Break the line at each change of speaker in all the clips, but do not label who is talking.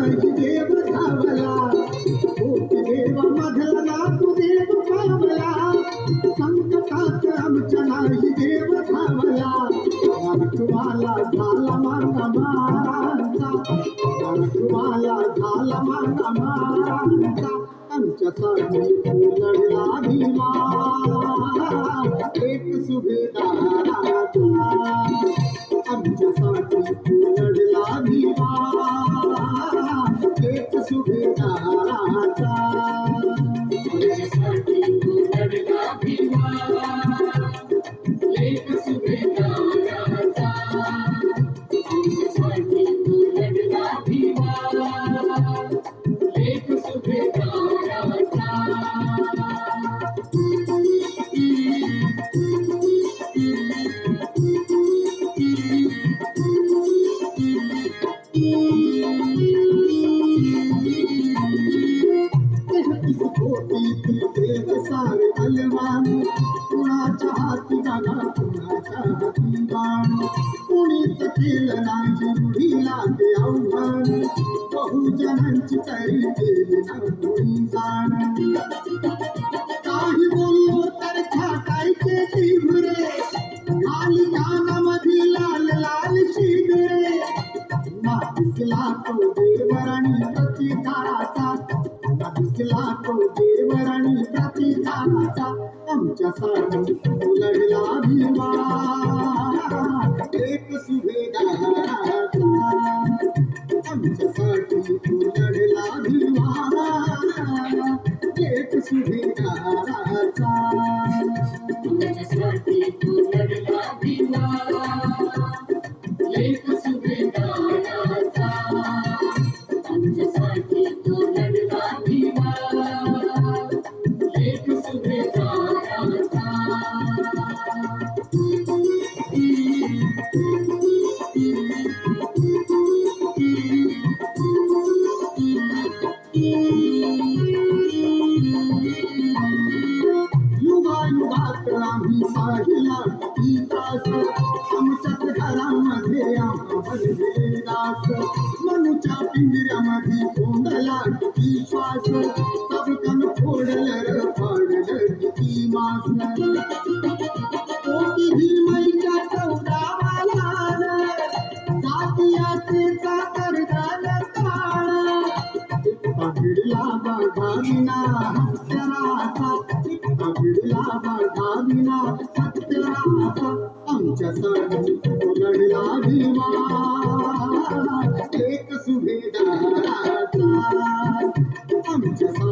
देव झाला मांगा मारांचा रखवाला झाला मांगा मारांचा आमच्यासाठी लढला भीमा. कुणाच्या हाती बाण कुणीच केलं नाही रूढीला ते आव्हान. बहुजनांची तरी केली ना कोणी जाण. काही बोललो तर छाटायचे तीव्रे खाली कानामधी लाल लाल शिबिरे दिसला तो देवराणी प्रतिकाराचा. दिसला तो देवराणी प्रतिकाराचा. आमच्यासाठी तो आमच्यासाठी आम्ही साहिला इतिहास आमच्याच घरामध्ये आम्हाला दास मनुच्या पिंजऱ्यामध्ये कोंडला किती श्वास चबकन फोडलं र फाडलं किती मास कोटी भीमाईच्या चौदा मालान जातीयाचे चाकर झालं काळ पाहिडला बघाविना हत्याराचा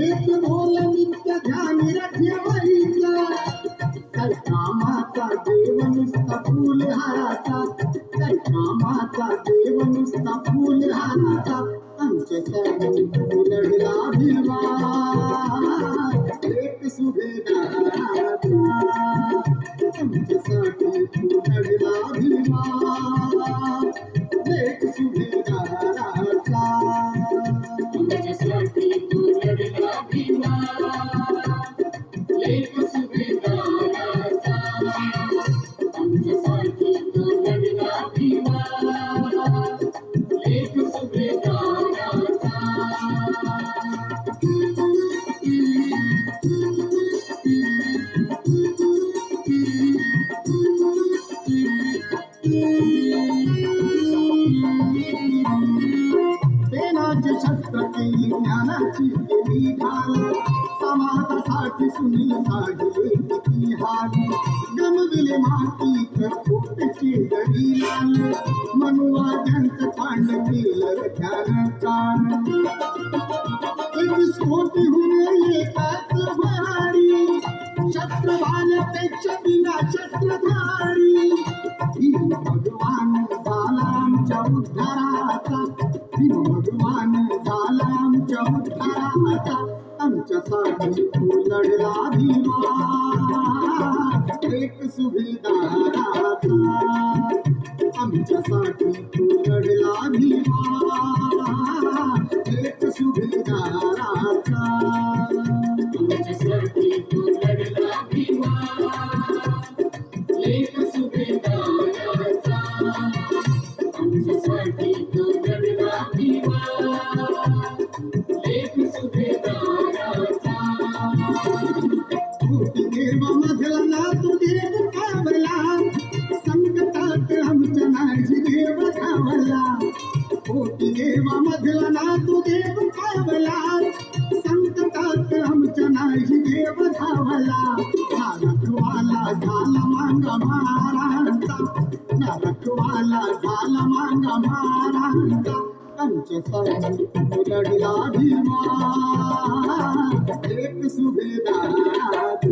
एक ढोल नित्य ध्यान ठेवायचं काय कामाचा देव नुसता फुल हाराचा. काय कामाचा देव नुसता फुल हाराचा. आमच्यासाठी तू लढला भीमा ज्ञानाची शस्त्र ज्ञानाची केली ढाल समाजासाठी सुनील साडी हारी हाल. माती तर पोटचे गडी लाल. मनुवा ज्यांचं आमच्या उद्धाराचा. भीम भगवान झाला आमच्या उद्धाराचा. आमच्यासाठी तू लढला भीमा एक सुभेदाराचा. आमच्यासाठी तू लढला भीमा कोटी देव मधला नातू देव कावला संकटात आमच्या नाही देव धावला. नारकवाला झाला मांग महाराजा नारकवाला झाला मांग महाराजा आमच्यासाठी लढला भीमा. एक सुभेदाराचा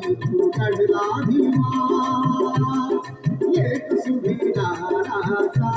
चढला भीमा एक सुभेदाराचा